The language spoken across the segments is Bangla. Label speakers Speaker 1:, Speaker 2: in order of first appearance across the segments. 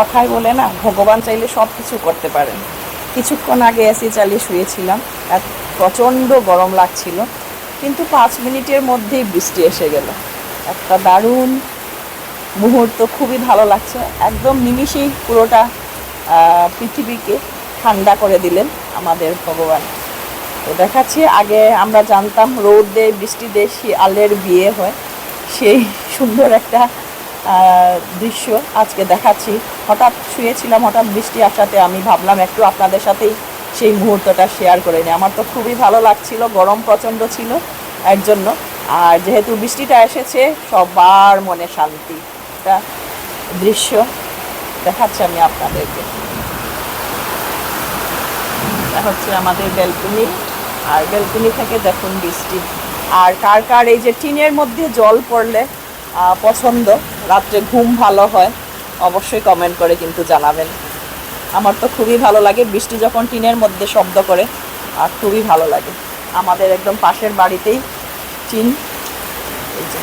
Speaker 1: কথায় বলে না, ভগবান চাইলে সব কিছু করতে পারেন। কিছুক্ষণ আগে এসি চালিয়ে শুয়েছিলাম আর প্রচণ্ড গরম লাগছিল, কিন্তু পাঁচ মিনিটের মধ্যেই বৃষ্টি এসে গেল। একটা দারুণ মুহূর্ত, খুবই ভালো লাগছে। একদম নিমিষেই পুরোটা পৃথিবীকে ঠান্ডা করে দিলেন আমাদের ভগবান। তো দেখাচ্ছি, আগে আমরা জানতাম রোদ দেয় বৃষ্টি দেয় শিয়ালের বিয়ে হয়, সেই সুন্দর একটা দৃশ্য আজকে দেখাচ্ছি। হঠাৎ শুয়েছিলাম, হঠাৎ বৃষ্টি আসাতে আমি ভাবলাম একটু আপনাদের সাথেই সেই মুহূর্তটা শেয়ার করে নিই। আমার তো খুবই ভালো লাগছিল, গরম প্রচণ্ড ছিল এর জন্য। আর যেহেতু বৃষ্টিটা এসেছে, সবার মনে শান্তি একটা দৃশ্য দেখাচ্ছি আমি আপনাদেরকে। হচ্ছে আমাদের ব্যালকনি আর ব্যালকনি থেকে দেখুন বৃষ্টি। আর কার কার এই যে টিনের মধ্যে জল পড়লে পছন্দ রাত্রে ঘুম ভালো হয়, অবশ্যই কমেন্ট করে কিন্তু জানাবেন। আমার তো খুবই ভালো লাগে, বৃষ্টি যখন টিনের মধ্যে শব্দ করে, আর খুবই ভালো লাগে। আমাদের একদম পাশের বাড়িতেই টিন, এই যে।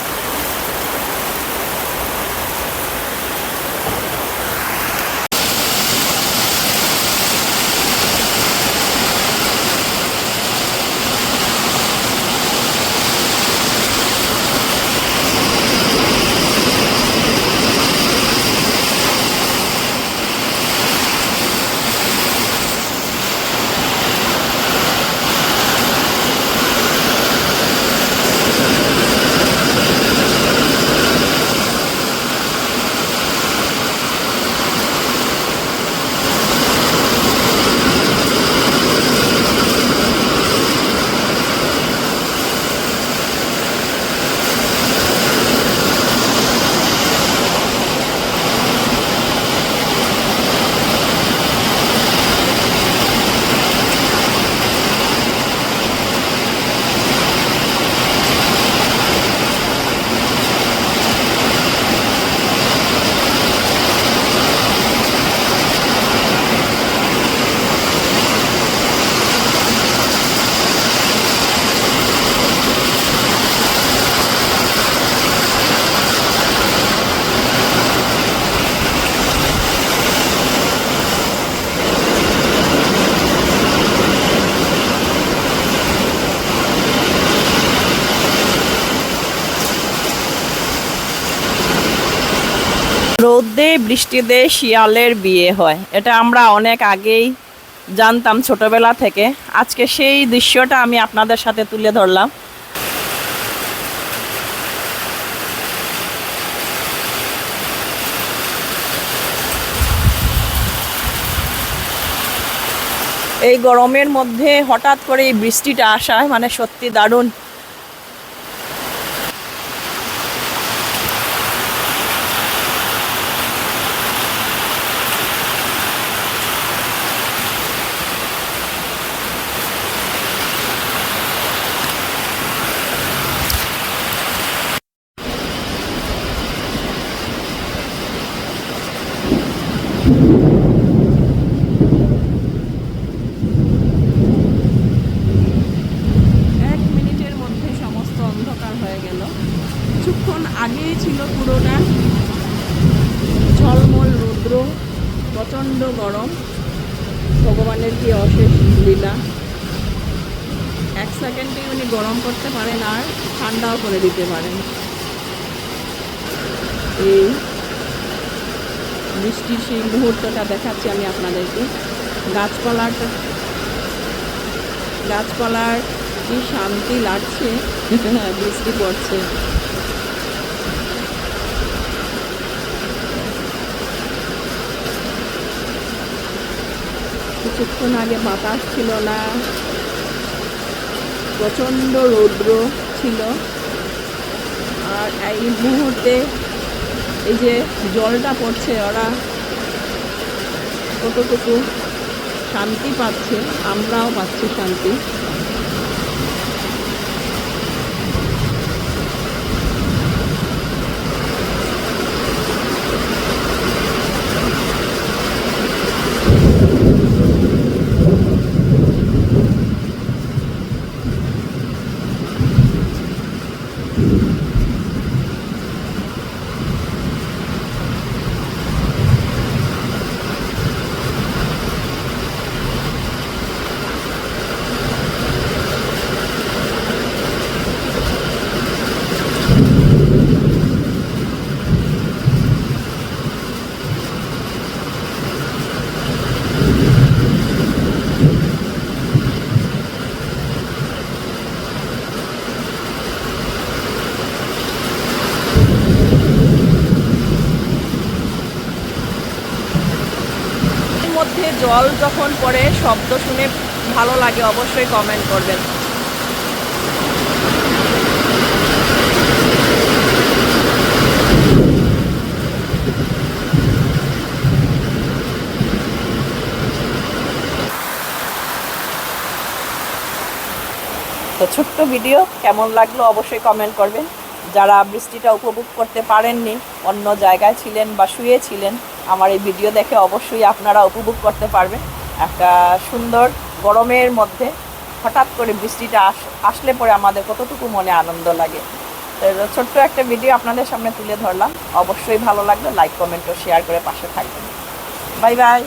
Speaker 1: রোদে, বৃষ্টিতে শিয়ালের বিয়ে হয়। এটা আমরা অনেক আগেই জানতাম ছোটবেলা থেকে। আজকে সেই দৃশ্যটা আমি আপনাদের সাথে তুলে ধরলাম। এই গরমের মধ্যে হঠাৎ করে এই বৃষ্টিটা আসায় মানে সত্যি দারুণ। এক মিনিটের মধ্যে সমস্ত অন্ধকার হয়ে গেল। কিছুক্ষণ আগেই ছিল পুরোটা। ঝলমল রৌদ্র, প্রচণ্ড গরম, ভগবানের কি অশেষ লীলা। এক সেকেন্ডে উনি গরম করতে পারেন আর ঠান্ডাও করে দিতে পারেন। এই বৃষ্টির সেই মুহূর্তটা দেখাচ্ছি আমি আপনাদেরকে। গাছপালাটা গাছপালার কি শান্তি লাগছে? বৃষ্টি পড়ছে। কিছুক্ষণ আগে বাতাস ছিল না। প্রচণ্ড রৌদ্র ছিল। আর এই মুহূর্তে এই যে জলটা পড়ছে ওরা কতটুকু শান্তি পাচ্ছে আমরাও পাচ্ছি শান্তি। thank you মধ্যে জল যখন পড়ে, শব্দ শুনে ভালো লাগে অবশ্যই কমেন্ট করবেন। তো ছোট্ট ভিডিও কেমন লাগল অবশ্যই কমেন্ট করবেন। যারা বৃষ্টিটা উপভোগ করতে পারেননি, অন্য জায়গায় ছিলেন বা শুয়েছিলেন, আমার এই ভিডিও দেখে অবশ্যই আপনারা উপভোগ করতে পারবেন। একটা সুন্দর গরমের মধ্যে হঠাৎ করে বৃষ্টিটা আস, আসলে পরে আমাদের কতটুকু মনে আনন্দ লাগে। ছোট্ট একটা ভিডিও আপনাদের সামনে তুলে ধরলাম। অবশ্যই ভালো লাগবে লাইক কমেন্ট ও শেয়ার করে পাশে থাকবেন। Bye bye